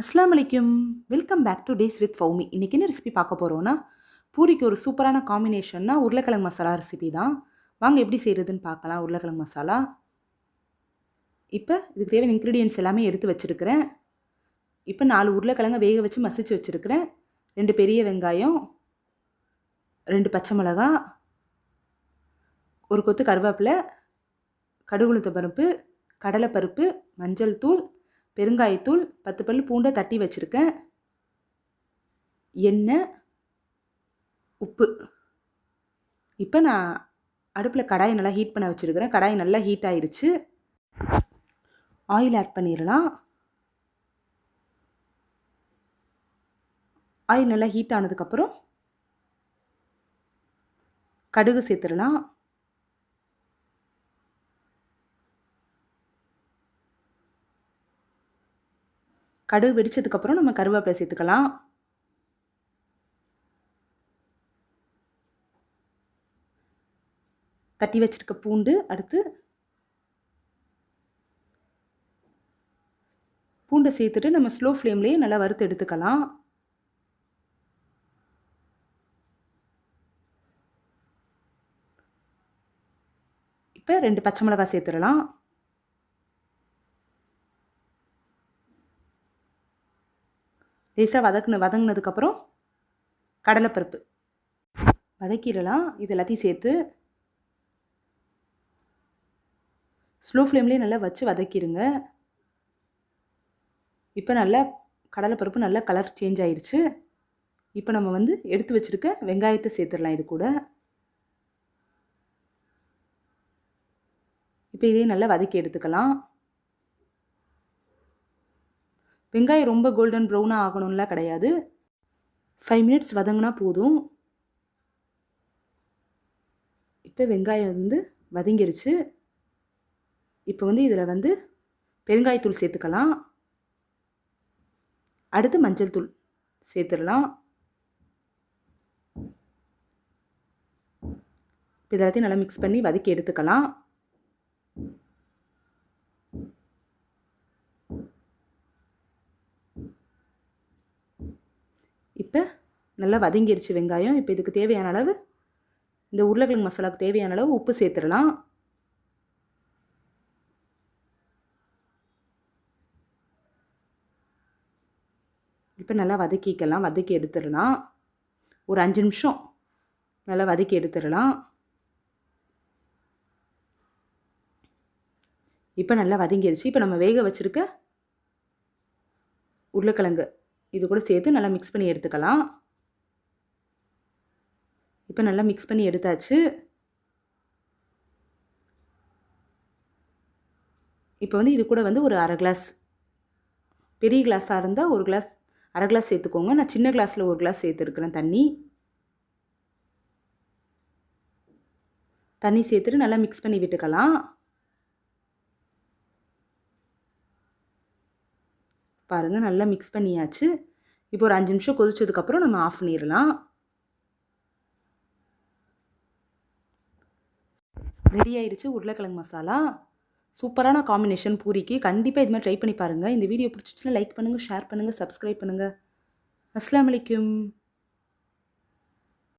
அஸ்லாம் அலைக்கும். Welcome back to days with Fowmi இன்றைக்கி என்ன ரெசிபி பார்க்க போகிறோன்னா பூரிக்கு ஒரு சூப்பரான காம்பினேஷன்னா உருளைக்கிழங்கு மசாலா ரெசிபி தான். வாங்க எப்படி செய்கிறதுன்னு பார்க்கலாம் உருளைக்கிழங்கு மசாலா. இப்போ இதுக்கு தேவையான இன்க்ரீடியன்ஸ் எல்லாமே எடுத்து வச்சுருக்கிறேன். இப்போ நாலு உருளைக்கிழங்கை வேக வச்சு மசிச்சு வச்சுருக்கிறேன். ரெண்டு பெரிய வெங்காயம் ரெண்டு பச்சை மிளகா ஒரு கொத்து கருவேப்பிலை கடுகுளுத்த பருப்பு கடலைப்பருப்பு மஞ்சள் தூள் பெருங்காயத்தூள் பத்து பல் பூண்டை தட்டி வச்சுருக்கேன். எண்ணெய் உப்பு. இப்போ நான் அடுப்பில் கடாயை நல்லா ஹீட் பண்ண வச்சுருக்கிறேன். கடாய் நல்லா ஹீட் ஆயிடுச்சு ஆயில் ஆட் பண்ணிடலாம். ஆயில் நல்லா ஹீட் ஆனதுக்கப்புறம் கடுகு சேர்த்துடலாம். கடுகு வெடிச்சதுக்கப்புறம் நம்ம கருவேப்பிலை சேர்த்துக்கலாம். தட்டி வச்சிருக்க பூண்டு அடுத்து பூண்டை சேர்த்துட்டு நம்ம ஸ்லோ ஃப்ளேம்லேயே நல்லா வறுத்து எடுத்துக்கலாம். இப்போ ரெண்டு பச்சை மிளகாய் சேர்த்துடலாம். லேசாக வதக்குன வதங்கினதுக்கப்புறம் கடலைப்பருப்பு. வதக்கிடலாம். இது எல்லாத்தையும் சேர்த்து ஸ்லோ ஃப்ளேம்லேயே நல்லா வச்சு வதக்கிடுங்க. இப்போ நல்லா கடலைப்பருப்பு நல்லா கலர் சேஞ்ச் ஆயிடுச்சு. இப்போ நம்ம வந்து எடுத்து வச்சுருக்க வெங்காயத்தை சேர்த்துடலாம் இது கூட. இப்போ இதையும் நல்லா வதக்கி எடுத்துக்கலாம். வெங்காயம் ரொம்ப கோல்டன் ப்ரௌனாக ஆகணும்லாம் கிடையாது. ஃபைவ் மினிட்ஸ் வதங்கினா போதும். இப்போ வெங்காயம் வந்து வதங்கிருச்சு. இப்போ வந்து இதில் வந்து பெருங்காயத்தூள் சேர்த்துக்கலாம். அடுத்து மஞ்சள் தூள் சேர்த்துடலாம். இப்போ இதெல்லாத்தையும் நல்லா மிக்ஸ் பண்ணி வதக்கி எடுத்துக்கலாம். இப்போ நல்லா வதங்கிருச்சு வெங்காயம். இப்போ இதுக்கு தேவையான அளவு இந்த உருளைக்கிழங்கு மசாலாவுக்கு தேவையான அளவு உப்பு சேர்த்துடலாம். இப்போ நல்லா வதக்கிக்கலாம். வதக்கி எடுத்துடலாம். ஒரு அஞ்சு நிமிஷம் நல்லா வதக்கி எடுத்துடலாம். இப்போ நல்லா வதங்கிடுச்சு இப்போ நம்ம வேக வச்சுருக்க உருளைக்கிழங்கு இது கூட சேர்த்து நல்லா மிக்ஸ் பண்ணி எடுத்துக்கலாம். இப்போ நல்லா மிக்ஸ் பண்ணி எடுத்தாச்சு. இப்போ வந்து இது கூட வந்து ஒரு அரை கிளாஸ் பெரிய கிளாஸாக இருந்தால் ஒரு கிளாஸ் அரை கிளாஸ் சேர்த்துக்கோங்க. நான் சின்ன கிளாஸில் ஒரு கிளாஸ் சேர்த்துருக்குறேன் தண்ணி. தண்ணி சேர்த்துட்டு நல்லா மிக்ஸ் பண்ணி விட்டுக்கலாம். பாருங்கள் நல்லா மிக்ஸ் பண்ணியாச்சு. இப்போ ஒரு அஞ்சு நிமிஷம் கொதிச்சதுக்கப்புறம் நம்ம ஆஃப் பண்ணிடலாம். ரெடி ஆயிடுச்சு உருளைக்கிழங்கு மசாலா. சூப்பரான காம்பினேஷன் பூரிக்கு. கண்டிப்பாக இது மாதிரி ட்ரை பண்ணி பாருங்கள் இந்த வீடியோ பிடிச்சிச்சுன்னா லைக் பண்ணுங்கள் ஷேர் பண்ணுங்கள் சப்ஸ்கிரைப் பண்ணுங்கள் அஸ்லாம் வலைக்கும்.